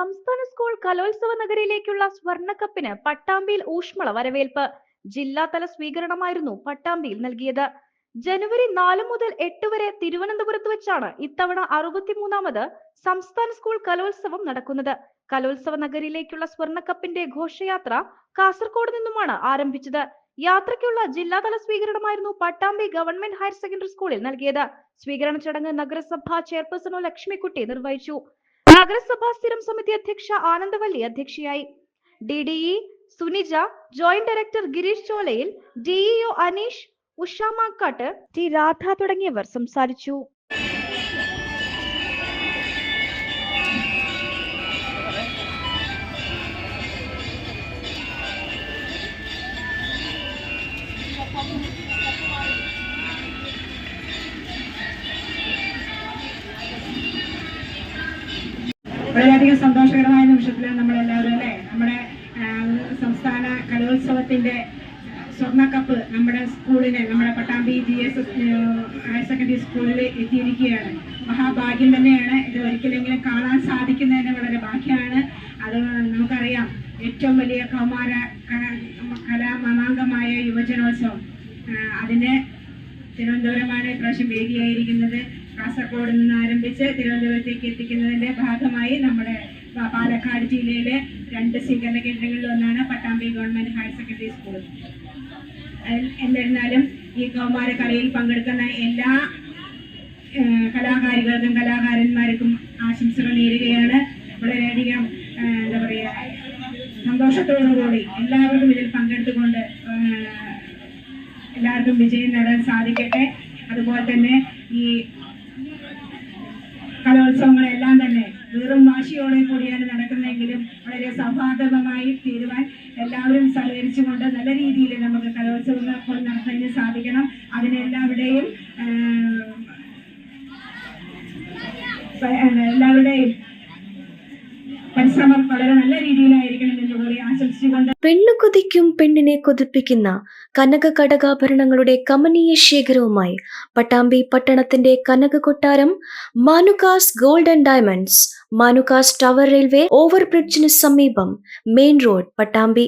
സംസ്ഥാന സ്കൂൾ കലോത്സവ നഗരിയിലേക്കുള്ള സ്വർണക്കപ്പിന് പട്ടാമ്പിയിൽ ഊഷ്മള വരവേൽപ്പ്. ജില്ലാതല സ്വീകരണമായിരുന്നു പട്ടാമ്പിയിൽ നൽകിയത്. ജനുവരി നാല് മുതൽ എട്ട് വരെ തിരുവനന്തപുരത്ത് വെച്ചാണ് ഇത്തവണ അറുപത്തിമൂന്നാമത് സംസ്ഥാന സ്കൂൾ കലോത്സവം നടക്കുന്നത്. കലോത്സവ നഗരിയിലേക്കുള്ള സ്വർണക്കപ്പിന്റെ ഘോഷയാത്ര കാസർഗോഡ് നിന്നുമാണ് ആരംഭിച്ചത്. യാത്രയ്ക്കുള്ള ജില്ലാതല സ്വീകരണമായിരുന്നു പട്ടാമ്പി ഗവൺമെന്റ് ഹയർ സെക്കൻഡറി സ്കൂളിൽ നൽകിയത്. സ്വീകരണ ചടങ്ങ് നഗരസഭ ചെയർപേഴ്സണോ ലക്ഷ്മിക്കുട്ടി നിർവഹിച്ചു. നഗരസഭാ സ്ഥിരം സമിതി അധ്യക്ഷ ആനന്ദവല്ലി അധ്യക്ഷയായി. D D E Sunija joint director Girish Cholayil DEO Aneesh Usha Makkattu T Radha തുടങ്ങിയവർ സംസാരിച്ചു. വളരെയധികം സന്തോഷകരമായ നിമിഷത്തിലാണ് നമ്മളെല്ലാവരും അല്ലേ? നമ്മുടെ സംസ്ഥാന കലോത്സവത്തിന്റെ സ്വർണക്കപ്പ് നമ്മുടെ സ്കൂളിന് നമ്മുടെ Pattambi G S higher secondary സ്കൂളിൽ എത്തിയിരിക്കുകയാണ്. മഹാഭാഗ്യം തന്നെയാണ്. ഇത് ഒരിക്കലെങ്കിലും കാണാൻ സാധിക്കുന്നതിന് വളരെ ഭാഗ്യമാണ്. അത് നമുക്കറിയാം. ഏറ്റവും വലിയ കൗമാര കലാമമാങ്കമായ യുവജനോത്സവം. അതിന് തിരുവനന്തപുരമാണ് ഇപ്രാവശ്യം വേദിയായിരിക്കുന്നത്. കാസർഗോഡ് നിന്ന് ആരംഭിച്ച് തിരുവനന്തപുരത്തേക്ക് എത്തിക്കുന്നതിന്റെ ഭാഗമായി നമ്മുടെ പാലക്കാട് ജില്ലയിലെ രണ്ട് സ്വീകരണ കേന്ദ്രങ്ങളിൽ ഒന്നാണ് Pattambi government higher secondary school. എന്നിരുന്നാലും ഈ കൗമാര കളിയിൽ പങ്കെടുക്കുന്ന എല്ലാ കലാകാരികൾക്കും കലാകാരന്മാർക്കും ആശംസകൾ നേരുകയാണ്. വളരെയധികം എന്താ പറയുക സന്തോഷത്തോടുകൂടി എല്ലാവർക്കും ഇതിൽ പങ്കെടുത്തുകൊണ്ട് എല്ലാവർക്കും വിജയം നേടാൻ സാധിക്കട്ടെ. അതുപോലെ തന്നെ ഈ കലോത്സവങ്ങളെല്ലാം തന്നെ വാശിയോടെ കൂടിയാണ് നടക്കുന്നതെങ്കിലും വളരെ സൗഹാർദ്ദമായി തീരുവാൻ എല്ലാവരും സഹകരിച്ചുകൊണ്ട് നല്ല രീതിയിൽ നമുക്ക് കലോത്സവങ്ങൾ നടത്താൻ സാധിക്കണം. അതിനെല്ലാവരുടെയും എല്ലാവരുടെയും പരിശ്രമം വളരെ നല്ല രീതിയിലായിരിക്കണം എന്ന് ആശംസിച്ചുകൊണ്ട് പെണ്ണു കൊതിക്കും പെണ്ണിനെ കൊതിപ്പിക്കുന്ന കനക കടകാഭരണങ്ങളുടെ കമനീയ ശേഖരവുമായി പട്ടാമ്പി പട്ടണത്തിന്റെ കനക കൊട്ടാരം Manukas gold and diamonds Manukas tower railway ഓവർബ്രിഡ്ജിന് സമീപം മെയിൻ റോഡ് പട്ടാമ്പി